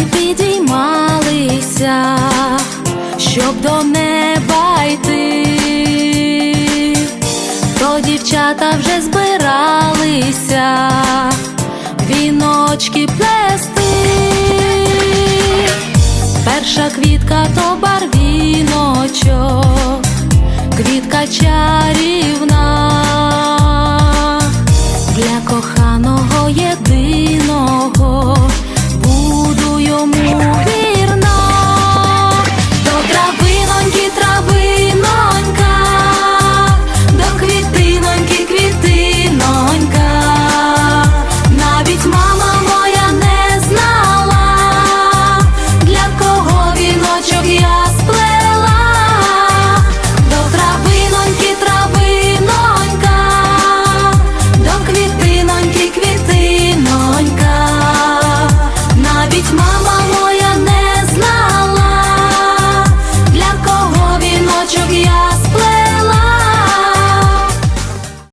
підіймалися, щоб до неба йти, то дівчата вже збиралися, віночки плести, перша квітка то барвіночок, квітка чарівна.